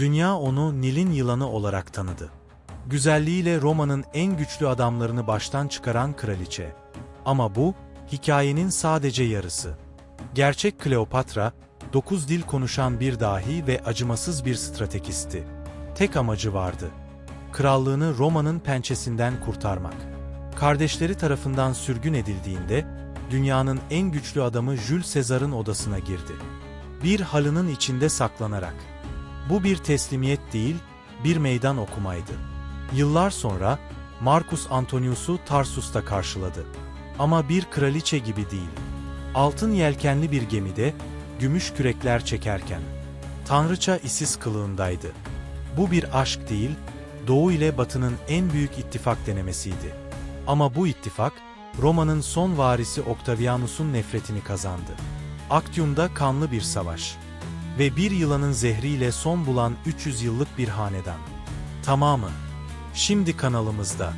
Dünya onu Nil'in yılanı olarak tanıdı. Güzelliğiyle Roma'nın en güçlü adamlarını baştan çıkaran kraliçe. Ama bu, hikayenin sadece yarısı. Gerçek Kleopatra, dokuz dil konuşan bir dahi ve acımasız bir strategisti. Tek amacı vardı. Krallığını Roma'nın pençesinden kurtarmak. Kardeşleri tarafından sürgün edildiğinde, dünyanın en güçlü adamı Jules Caesar'ın odasına girdi. Bir halının içinde saklanarak. Bu bir teslimiyet değil, bir meydan okumaydı. Yıllar sonra Marcus Antonius'u Tarsus'ta karşıladı. Ama bir kraliçe gibi değil. Altın yelkenli bir gemide, gümüş kürekler çekerken. Tanrıça Isis kılığındaydı. Bu bir aşk değil, Doğu ile Batı'nın en büyük ittifak denemesiydi. Ama bu ittifak, Roma'nın son varisi Octavianus'un nefretini kazandı. Actium'da kanlı bir savaş. Ve bir yılanın zehriyle son bulan 300 yıllık bir hanedan. Tamamı. Şimdi kanalımızda.